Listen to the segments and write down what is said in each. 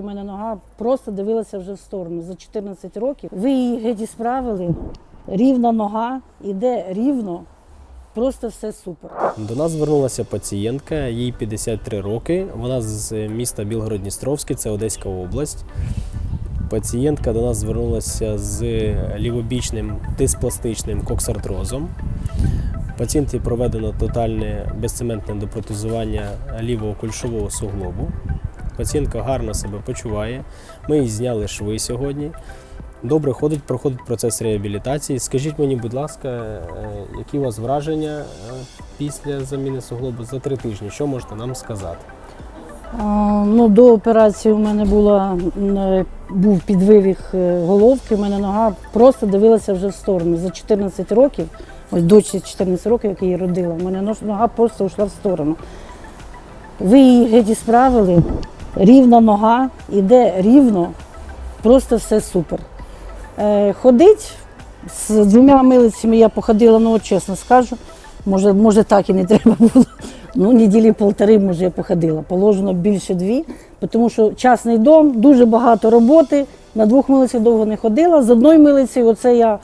У мене нога просто дивилася вже в сторону за 14 років. Ви її геть справили. Рівна нога, іде рівно, просто все супер. До нас звернулася пацієнтка, їй 53 роки. Вона з міста Білгород-Дністровський, це Одеська область. Пацієнтка до нас звернулася з лівобічним диспластичним коксартрозом. Пацієнті проведено тотальне безцементне допротезування лівого кульшового суглобу. Пацієнтка гарно себе почуває. Ми їй зняли шви сьогодні. Добре ходить, проходить процес реабілітації. Скажіть мені, будь ласка, е, які у вас враження е, після заміни суглобу за три тижні? Що можете нам сказати? Ну, до операції у мене була, е, був підвивих е, головки, у мене нога просто дивилася вже в сторону. За 14 років, ось дочці 14 років, як її родила, у мене нога просто йшла в сторону. Ви її геть справили, рівна нога, іде рівно, просто все супер. Е, ходить з двома милицями я походила, ну от чесно скажу, може, може так і не треба було. Ну, неділі полтори, може, я походила. Положено більше дві, тому що частний дом, дуже багато роботи. На двох милицях довго не ходила. З одної милиці, оце я,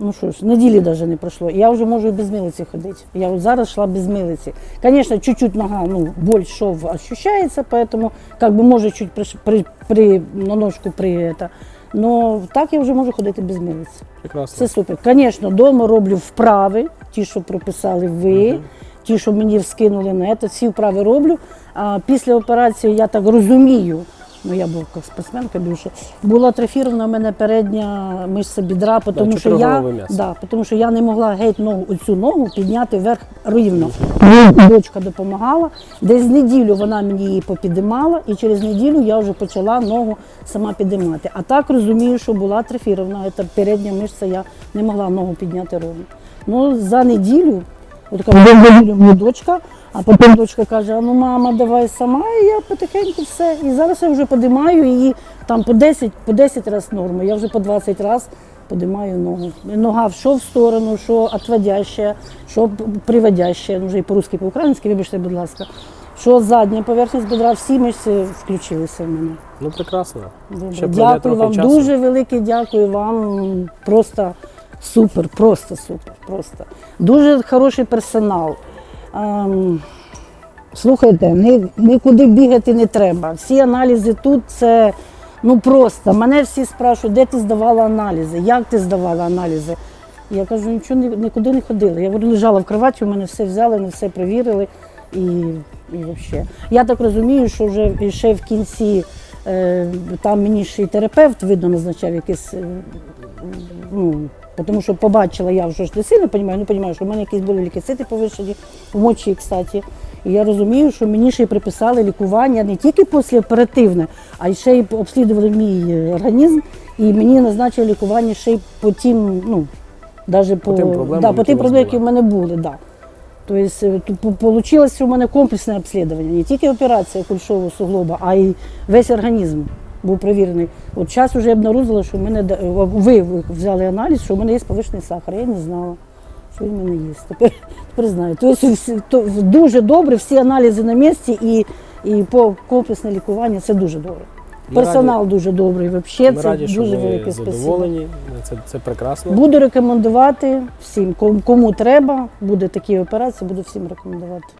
ну що ж, неділі навіть не пройшло. Я вже можу і без милиці ходити. Я от зараз йшла без милиці. Звісно, чуть-чуть нога, ну, боль шов ощущається, поэтому, как бы, може, чуть при, при, при, на ножку при это. Но так я вже можу ходити без милиці. Прекрасно. Це супер. Звісно, вдома роблю вправи, ті, що прописали ви, ті, що мені вскинули на це, ці вправи роблю. А після операції я так розумію, ну я був спортсменка більше, була атрофірована в мене передня мишця бідра, тому що я, да, тому що я не могла геть ногу, оцю ногу підняти вверх рівно. Дочка допомагала. Десь неділю вона мені її попідимала, і через неділю я вже почала ногу сама підіймати. А так розумію, що була атрофірована, це передня мишця, я не могла ногу підняти ровно. Ну, за неділю, от така неділю мені дочка, а потім дочка каже: а ну мама, давай сама, і я потихеньку все. І зараз я вже подимаю її там по 10, по 10 разів норму, я вже по 20 разів подимаю ногу. Нога в що в сторону, що отводящая, що приводящая, ну вже і по-русски, по-українськи, вибачте, будь ласка. Що задня поверхність бедра, всі мишці включилися в мене. Ну, прекрасно. Добре. Ще Дякую вам, часу. дуже велике дякую вам. Просто супер, просто супер. Просто. Дуже хороший персонал. Ем, слухайте, нікуди бігати не треба. Всі аналізи тут це ну просто. Мене всі спрашують, де ти здавала аналізи, як ти здавала аналізи. Я кажу, нічого нікуди не ходила. Я говорю, лежала в кроваті, у мене все взяли, не все перевірили. І, і взагалі. Я так розумію, що вже ще в кінці е, там мені ще й терапевт видно назначав якийсь. е, ну, тому що побачила я вже ж не сильно розумію, ну розумію, що в мене якісь були лікоцити повищені в мочі, кстати. І я розумію, що мені ще й приписали лікування не тільки післяоперативне, а й ще й обслідували мій організм, і мені назначили лікування ще й по тим, ну, навіть по, тим проблемам, да, які по тим проблемам, які в мене були. Да. Тобто вийшло у мене комплексне обслідування, не тільки операція кульшового суглоба, а й весь організм був перевірений. От зараз вже обнаружила, що в мене ви взяли аналіз, що в мене є повищений сахар. Я не знала, що він в мене є. Тепер, тепер знаю. Тобто то дуже добре, всі аналізи на місці і, і по комплексне лікування це дуже добре. Ми Персонал дуже добрий. Взагалі, це раді, дуже велике задоволені. Це, це прекрасно. Буду рекомендувати всім, кому- кому треба, буде такі операції, буду всім рекомендувати.